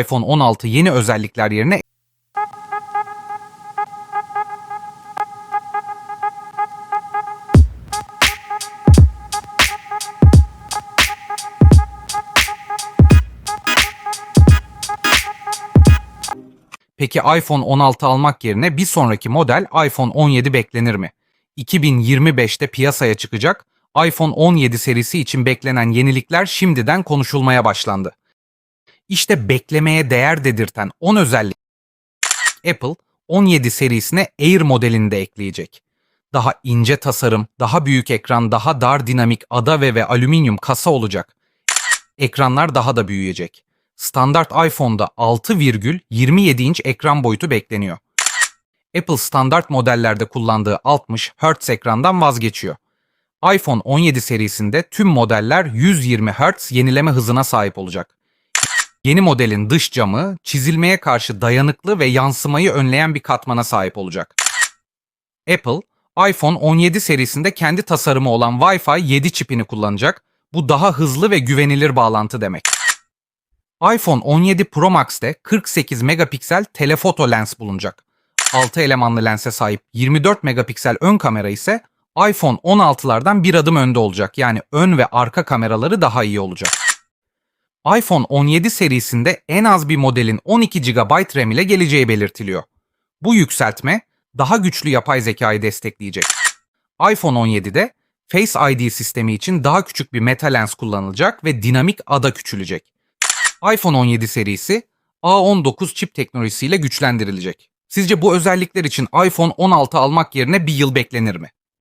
iPhone 16 yeni özellikler yerine Peki iPhone 16 almak yerine bir sonraki model iPhone 17 beklenir mi? 2025'te piyasaya çıkacak iPhone 17 serisi için beklenen yenilikler şimdiden konuşulmaya başlandı. İşte beklemeye değer dedirten 10 özellik Apple 17 serisine Air modelini de ekleyecek. Daha ince tasarım, daha büyük ekran, daha dar dinamik adave ve alüminyum kasa olacak. Ekranlar daha da büyüyecek. Standart iPhone'da 6,27 inç ekran boyutu bekleniyor. Apple standart modellerde kullandığı 60 Hz ekrandan vazgeçiyor. iPhone 17 serisinde tüm modeller 120 Hz yenileme hızına sahip olacak. Yeni modelin dış camı çizilmeye karşı dayanıklı ve yansımayı önleyen bir katmana sahip olacak. Apple, iPhone 17 serisinde kendi tasarımı olan Wi-Fi 7 çipini kullanacak. Bu daha hızlı ve güvenilir bağlantı demek. iPhone 17 Pro Max'te 48 megapiksel telefoto lens bulunacak. 6 elemanlı lense sahip 24 megapiksel ön kamera ise iPhone 16'lardan bir adım önde olacak. Yani ön ve arka kameraları daha iyi olacak. iPhone 17 serisinde en az bir modelin 12 GB RAM ile geleceği belirtiliyor. Bu yükseltme daha güçlü yapay zekayı destekleyecek. iPhone 17'de Face ID sistemi için daha küçük bir meta lens kullanılacak ve dinamik ada küçülecek. iPhone 17 serisi A19 çip teknolojisiyle güçlendirilecek. Sizce bu özellikler için iPhone 16 almak yerine bir yıl beklenir mi?